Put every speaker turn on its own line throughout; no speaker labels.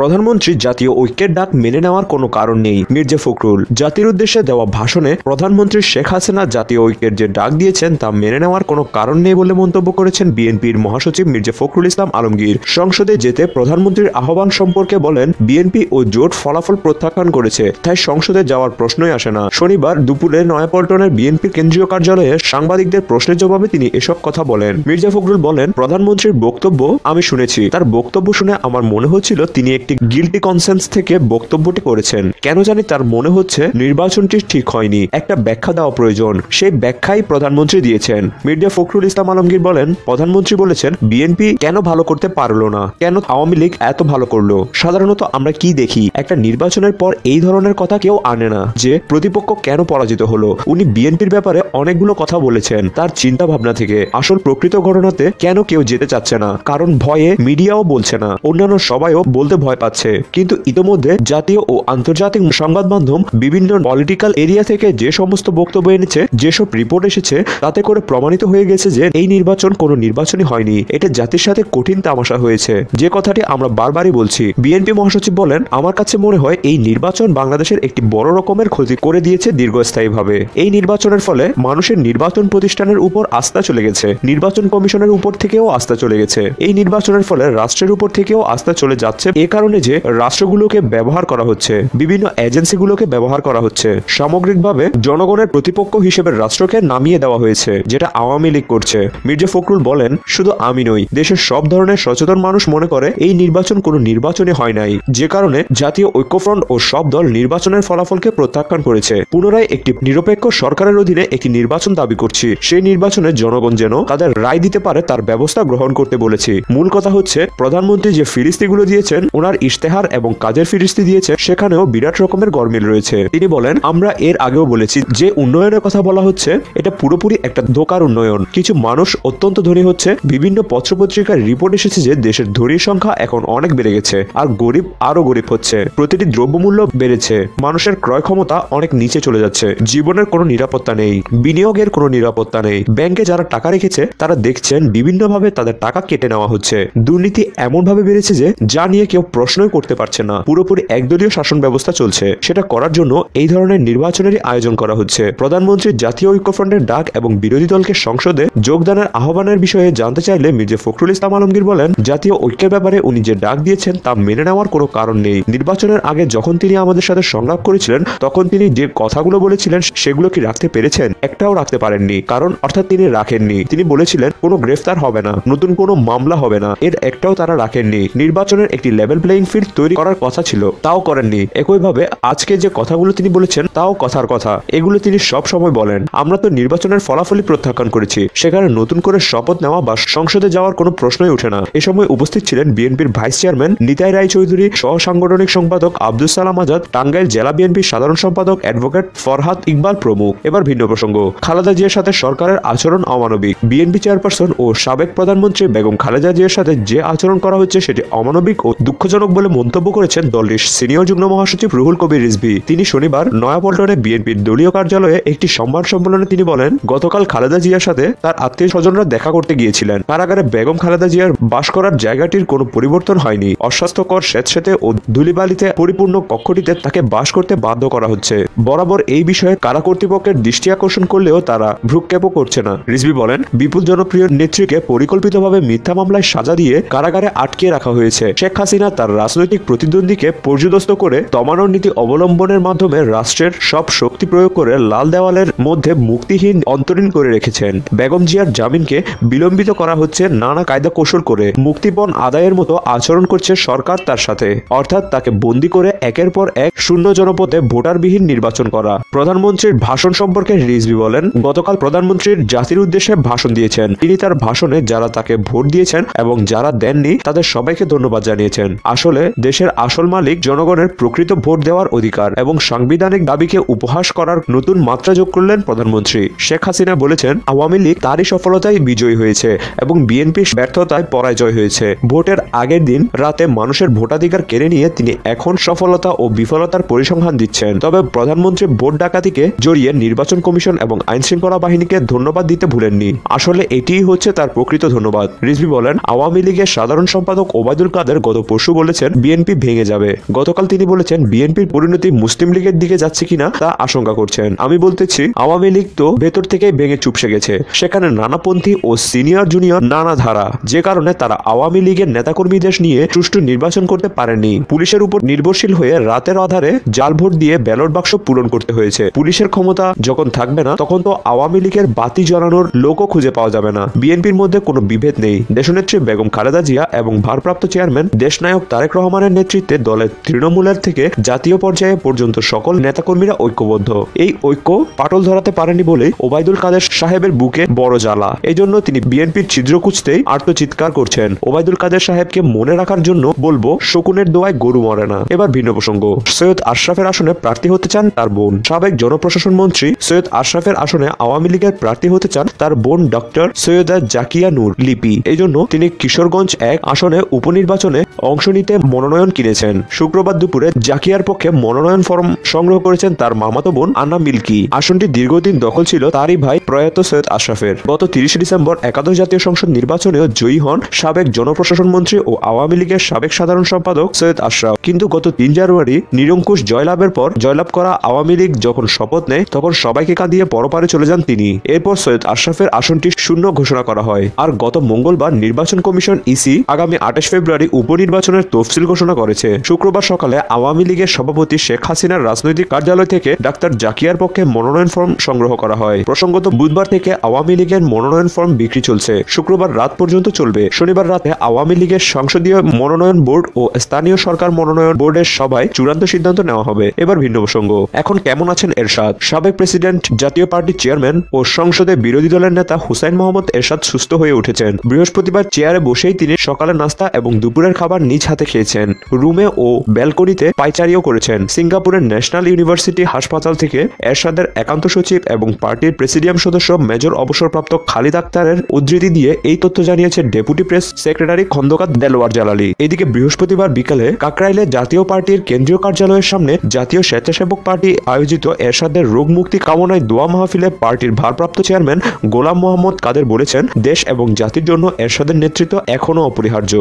প্রধানমন্ত্রী জাতীয় ঐক্যের ডাক মেনে নেওয়ার কোনো কারণ নেই। মির্জা ফখরুল, জাতির উদ্দেশ্যে দেওয়া ভাষণে প্রধানমন্ত্রী শেখ হাসিনা জাতীয় ঐক্যের যে ডাক দিয়েছেন তা মেনে নেওয়ার কোনো কারণ নেই বলে মন্তব্য করেছেন বিএনপির মহাসচিব মির্জা ফখরুল ইসলাম আলমগীর। সংসদে যেতে প্রধানমন্ত্রীর আহ্বান সম্পর্কে বলেন, বিএনপি ও জোট ফলাফল প্রত্যাখ্যান করেছে, তাই সংসদে যাওয়ার প্রশ্নই আসে না। শনিবার দুপুরে নয়াপল্টনের বিএনপির কেন্দ্রীয় কার্যালয়ে সাংবাদিকদের প্রশ্নের জবাবে তিনি এসব কথা বলেন। মির্জা ফখরুল বলেন, প্রধানমন্ত্রীর বক্তব্য আমি শুনেছি। তার বক্তব্য শুনে আমার মনে হচ্ছিল তিনি একটি গিলটি কনসেন্স থেকে বক্তব্যটি করেছেন। কেন জানি তার মনে হচ্ছে নির্বাচনটি ঠিক হয়নি। একটা ব্যাখ্যা দেওয়া প্রয়োজন। সেই ব্যাখ্যাই প্রধানমন্ত্রী দিয়েছেন। মির্জা ফখরুল ইসলাম আলমগীর বলেন, প্রধানমন্ত্রী বলেছেন, বিএনপি কেন ভালো করতে পারল না? কেন আওয়ামী লীগ এত ভালো করল? সাধারণত আমরা কি দেখি? একটা নির্বাচনের পর এই ধরনের কথা কেউ আনে না যে প্রতিপক্ষ কেন পরাজিত হলো। উনি বিএনপির ব্যাপারে অনেকগুলো কথা বলেছেন তার চিন্তা ভাবনা থেকে। আসল প্রকৃত ঘটনাতে কেন কেউ যেতে চাচ্ছে না? কারণ ভয়ে মিডিয়াও বলছে না। অন্যান্য সবাইও বলতে ভয় পাচ্ছে। কিন্তু ইতোমধ্যে জাতীয় ও আন্তর্জাতিক সংবাদ মাধ্যম বিভিন্ন পলিটিক্যাল এরিয়া থেকে যে সমস্ত বক্তব্য এনেছে, যেসব রিপোর্ট এসেছে, তাতে করে প্রমাণিত হয়ে গেছে যে এই নির্বাচন কোনো নির্বাচনই হয়নি। এটা জাতির সাথে কঠিন তামাশা হয়েছে। যে কথাটি আমরা বারবারই বলছি বিএনপি মহাসচিব বলেন, আমার কাছে মনে হয় এই নির্বাচন বাংলাদেশের একটি বড় রকমের ক্ষতি করে দিয়েছে দীর্ঘস্থায়ীভাবে। এই নির্বাচনের ফলে মানুষের নির্বাচন প্রতিষ্ঠানের উপর আস্থা চলে গেছে। নির্বাচন কমিশনের উপর থেকেও আস্থা চলে গেছে। এই নির্বাচনের ফলে রাষ্ট্রের উপর থেকেও আস্থা চলে যাচ্ছে এ কারণে যে রাষ্ট্রগুলোকে ব্যবহার করা হচ্ছে, বিভিন্ন এজেন্সিগুলোকে ব্যবহার করা হচ্ছে, সামগ্রিকভাবে জনগণের প্রতিপক্ষ হিসেবে রাষ্ট্রকে নামিয়ে দেওয়া হয়েছে, যেটা আওয়ামী লীগ করছে। মির্জা ফখরুল বলেন, শুধু আমি নই, দেশের সব ধরনের সচেতন মানুষ মনে করে এই নির্বাচন কোনো নির্বাচনে হয় নাই। যে কারণে জাতীয় ঐক্যফ্রন্ট ও সব দল নির্বাচনের ফলাফলকে প্রত্যাখ্যান করেছে। পুনরায় একটি নিরপেক্ষ সরকারের অধীনে একটি নির্বাচন দাবি করছি। সেই নির্বাচনে জনগণ যেন তাদের রায় দিতে পারে তার ব্যবস্থা গ্রহণ করতে বলেছি। মূল কথা হচ্ছে, প্রধানমন্ত্রী যে ফিরিস্তিগুলো দিয়েছেন, ওনার ইশতেহার এবং কাজের ফিরিস্তি দিয়েছে, সেখানেও বিরাট রকমের গরমিল রয়েছে। তিনি বলেন, আমরা এর আগেও বলেছি, যে উন্নয়নের কথা বলা হচ্ছে, এটা পুরোপুরি একটা ধোকার উন্নয়ন। কিছু মানুষ অত্যন্ত ধনী হচ্ছে, বিভিন্ন পত্রপত্রিকার রিপোর্ট এসেছে যে দেশের ধনীর সংখ্যা এখন অনেক বেড়ে গেছে, আর গরিব আরও গরিব হচ্ছে। প্রতিটি দ্রব্যমূল্য বেড়েছে, মানুষের ক্রয় ক্ষমতা অনেক নিচে চলে যাচ্ছে, জীবনের কোনো নিরাপত্তা নেই, বিনিয়োগের কোনো নিরাপত্তা নেই। ব্যাংকে যারা টাকা রেখেছে, তারা দেখছেন বিভিন্নভাবে তাদের টাকা কেটে নেওয়া হচ্ছে। দুর্নীতি এমনভাবে বেড়েছে যে, যা নিয়ে কেউ প্রশ্নই করতে পারছে না। পুরোপুরি একদলীয় শাসন ব্যবস্থা চলছে। সেটা করার জন্য এই ধরনের নির্বাচনেরই আয়োজন করা হচ্ছে। প্রধানমন্ত্রী জাতীয় ঐক্যফ্রন্টের ডাক এবং বিরোধী দলকে সংসদে যোগদানের আহ্বানের বিষয়ে জানতে চাইলে মির্জা ফখরুল ইসলাম আলমগীর বলেন, জাতীয় ঐক্যের ব্যাপারে উনি যে ডাক দিয়েছেন তা মেনে নেওয়ার কোনো কারণ নেই। নির্বাচনের আগে যখন তিনি আমাদের সাথে সংলাপ করেছিলেন, তখন তিনি যে কথাগুলো বলেছিলেন সেগুলো কি রাখতে পেরেছেন, একটাও রাখতে পারেননি। কারণ অর্থাৎ তিনি রাখেননি। তিনি বলেছিলেন, কোনো গ্রেফতার হবে না। নতুন কোনো মামলা হবে না। এর একটাও তারা রাখেননি। নির্বাচনের একটি লেভেল প্লেইং ফিল্ড তৈরি করার কথা ছিল, তাও করেননি। একইভাবে আজকে যে কথাগুলো তিনি বলেছেন, তাও কথার কথা। এগুলো তিনি সব সময় বলেন। আমরা তো নির্বাচনের ফলাফলই প্রত্যাখ্যান করেছি। সেখানে নতুন করে শপথ নেওয়া বা সংসদে যাওয়ার কোনো প্রশ্নই ওঠে না। এ সময় উপস্থিত ছিলেন বিএনপির ভাইস চেয়ারম্যান নিতাই রায় চৌধুরী সহ সাংগঠনিক সম্পাদক আব্দুল সালাম আজাদ, টাঙ্গাইল জেলা বিএনপির সাধারণ সম্পাদক অ্যাডভোকেট ফরহাদ ইকবাল প্রমুখ। এবার ভিন্ন প্রসঙ্গ। খালেদা জিয়ার সাথে সরকারের আচরণ অমানবিক। বিএনপি চেয়ারপারসন ও সাবেক প্রধানমন্ত্রী বেগম খালেদা জিয়ার সাথে যে আচরণ করা হচ্ছে, সেটি অমানবিক ও দুঃখজনক বলে মন্তব্য করেছেন দলটির সিনিয়র যুগ্ম মহাসচিব রুহুল কবির রিজভি। তিনি শনিবার নয়াপল্টনে বিএনপির দলীয় কার্যালয়ে একটি সংবাদ সম্মেলনে তিনি বলেন, গতকাল খালেদা জিয়ার সাথে তার আত্মীয় স্বজনরা দেখা করতে গিয়েছিলেন। কারাগারে বেগম খালেদা জিয়ার বাস করার জায়গাটির কোনো পরিবর্তন হয়নি। অস্বাস্থ্যকর স্বেচ্ছেতে ও ধুলিবালিতে পরিপূর্ণ কক্ষটিতে তাকে বাস করতে বাধ্য করা হচ্ছে। বরাবর এই বিষয়ে কারা কর্তৃপক্ষের দৃষ্টি আকর্ষণ করলেও তারা ভ্রুক্ষেপও করছে না। রিজভি বলেন, বিপুল জনপ্রিয় নেত্রীকে পরিকল্পিতভাবে মিথ্যা মামলায় সাজা দিয়ে কারাগারে আটকে রাখা হয়েছে। শেখ হাসিনা তার রাজনৈতিক প্রতিদ্বন্দ্বীকে পর্যদস্ত করে দমানোর নীতি অবলম্বনের মাধ্যমে রাষ্ট্রের সব শক্তি প্রয়োগ করে লাল দেওয়ালের মধ্যে মুক্তিহীন অন্তরীণ করে রেখেছেন। বেগম জিয়ার জামিনকে বিলম্বিত করা হচ্ছে নানা কায়দা কৌশল করে। মুক্তিপণ আদায়ের মতো আচরণ করছে সরকার তার সাথে। অর্থাৎ তাকে বন্দি করে একের পর এক শূন্য জনপদে ভোটারবিহীন নির্বাচন করা। প্রধানমন্ত্রীর ভাষণ সম্পর্কে রিজভি বলেন, গতকাল প্রধানমন্ত্রীর জাতির উদ্দেশ্যে ভাষণ দিয়েছেন। তিনি তার ভাষণে যারা তাকে ভোট দিয়েছেন এবং যারা দেননি, তাদের সবাইকে ধন্যবাদ জানিয়েছেন। আসলে দেশের আসল মালিক জনগণের প্রকৃত ভোট দেওয়ার অধিকার এবং সাংবিধানিক দাবিকে উপহাস করার নতুন মাত্রা যোগ করলেন প্রধানমন্ত্রী। শেখ হাসিনা বলেছেন, আওয়ামী লীগ তারই সফলতায় বিজয়ী হয়েছে এবং বিএনপি ব্যর্থতায় পরাজয় হয়েছে। ভোটের আগের দিন রাতে মানুষের ভোটাধিকার কেড়ে নিয়ে তিনি এখন সফলতা ও বিফলতার পরিসংখ্যান দিচ্ছেন। তবে প্রধানমন্ত্রী ভোট ডাকাতিকে জড়িয়ে নির্বাচন কমিশন এবং আইন শৃঙ্খলা বাহিনীকে ধন্যবাদ দিতে ভুলেননি। আসলে এটিই হচ্ছে তার প্রকৃত ধন্যবাদ। রিজভি বলেন, আওয়ামী লীগের সাধারণ সম্পাদক ওবায়দুল কাদের গত পরশু বলে বলেছেন বিএনপি ভেঙে যাবে। গতকাল তিনি বলেছেন বিএনপির পরিণতি মুসলিম লীগের দিকে যাচ্ছে কিনা তা আশঙ্কা করছেন। আমি বলতেছি আওয়ামী লীগ তো ভেতর থেকে ভেঙে চুপসে গেছে। সেখানে নানাপন্থী ও সিনিয়র জুনিয়র নানা ধারা। যে কারণে তারা আওয়ামী লীগের নেতাকর্মীদের নিয়ে সুষ্ঠু নির্বাচন করতে পারেনি পুলিশের উপর নির্ভরশীল হয়ে রাতের আধারে জাল ভোট দিয়ে ব্যালট বাক্স পূরণ করতে হয়েছে। পুলিশের ক্ষমতা যখন থাকবে না, তখন তো আওয়ামী লীগের বাতি জ্বালানোর লোকও খুঁজে পাওয়া যাবে না। বিএনপির মধ্যে কোনো বিভেদ নেই। দেশনেত্রী বেগম খালেদা জিয়া এবং ভারপ্রাপ্ত চেয়ারম্যান দেশনায়ক তারেক রহমানের নেতৃত্বে দলের তৃণমূলের থেকে জাতীয় পর্যায়ে পর্যন্ত সকল নেতাকর্মীরা ঐক্যবদ্ধ। এই ঐক্য পাটল ধরাতে পারেনি বলেই ওবায়দুল কাদের সাহেবের বুকে বড় জ্বালা। এই জন্য তিনি বিএনপির ছিদ্র কুচতেই আত্মচিৎকার করছেন। ওবায়দুল কাদের সাহেবকে মনে রাখার জন্য বলব, শকুনের দোয়ায় গরু মরে না। এবার ভিন্ন প্রসঙ্গ। সৈয়দ আশরাফের আসনে প্রার্থী হতে চান তার বোন। সাবেক জনপ্রশাসন মন্ত্রী সৈয়দ আশরাফের আসনে আওয়ামী লীগের প্রার্থী হতে চান তার বোন ডক্টর সৈয়দা জাকিয়া নূর লিপি। এই জন্য তিনি কিশোরগঞ্জ এক আসনে উপনির্বাচনে অংশ নিতে মনোনয়ন কিনেছেন। শুক্রবার দুপুরে জাকিয়ার পক্ষে মনোনয়ন ফর্ম সংগ্রহ করেছেন তার মামাতো বোন আন্না মিল্কি। আসনটি দীর্ঘদিন দখল ছিল তারই ভাই প্রয়াত সৈয়দ আশরাফের। গত তিরিশে ডিসেম্বর একাদশ জাতীয় সংসদ নির্বাচনেও জয়ী হন সাবেক জনপ্রশাসন মন্ত্রী ও আওয়ামী লীগের সাবেক সাধারণ সম্পাদক সৈয়দ আশরাফ। কিন্তু গত তিন জানুয়ারি নিরঙ্কুশ জয়লাভের পর জয়লাভ করা আওয়ামী লীগ যখন শপথ নেয়, তখন সবাইকে কাঁদিয়ে পরপারে চলে যান তিনি। এরপর সৈয়দ আশরাফের আসনটি শূন্য ঘোষণা করা হয়। আর গত মঙ্গলবার নির্বাচন কমিশন ইসি আগামী আঠাশ ফেব্রুয়ারি উপনির্বাচনের তফসিল ঘোষণা করেছে। শুক্রবার সকালে আওয়ামী লীগের সভাপতি শেখ হাসিনার রাজনৈতিক কার্যালয় থেকে ডাক্তার জাকিয়ার পক্ষে মনোনয়ন ফর্ম সংগ্রহ করা হয়। প্রসঙ্গত, বুধবার থেকে আওয়ামী লীগের মনোনয়ন ফর্ম বিক্রি চলছে। শুক্রবার রাত পর্যন্ত চলবে। শনিবার রাতে আওয়ামী লীগের সংসদীয় মনোনয়ন বোর্ড ও স্থানীয় সরকার মনোনয়ন বোর্ডের সভায় চূড়ান্ত সিদ্ধান্ত নেওয়া হবে। এবার ভিন্ন প্রসঙ্গ। এখন কেমন আছেন এরশাদ? সাবেক প্রেসিডেন্ট, জাতীয় পার্টির চেয়ারম্যান ও সংসদে বিরোধী দলের নেতা হুসাইন মোহাম্মদ এরশাদ সুস্থ হয়ে উঠেছেন। বৃহস্পতিবার চেয়ারে বসেই তিনি সকালে নাস্তা এবং দুপুরের খাবার নিজ হাতে খেয়েছেন রুমে ও ব্যালকনিতে পাইচারিও করেছেন। সিঙ্গাপুরের ন্যাশনাল ইউনিভার্সিটি হাসপাতাল থেকে এরশাদের একান্ত সচিব এবং পার্টির প্রেসিডিয়াম সদস্য মেজর অবসরপ্রাপ্ত খালিদ আক্তারের উদ্ধৃতি দিয়ে এই তথ্য জানিয়েছে deputy press secretary Khandaker Delwar Jalali. এদিকে বৃহস্পতিবার বিকালে কাকরাইলে জাতীয় পার্টির কেন্দ্রীয় কার্যালয়ের সামনে জাতীয় স্বেচ্ছাসেবক পার্টি আয়োজিত এরশাদের রোগ মুক্তি কামনায় দোয়া মাহফিলে পার্টির ভারপ্রাপ্ত চেয়ারম্যান গোলাম মোহাম্মদ কাদের বলেছেন, দেশ এবং জাতির জন্য এরশাদের নেতৃত্ব এখনও অপরিহার্য।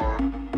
Bye.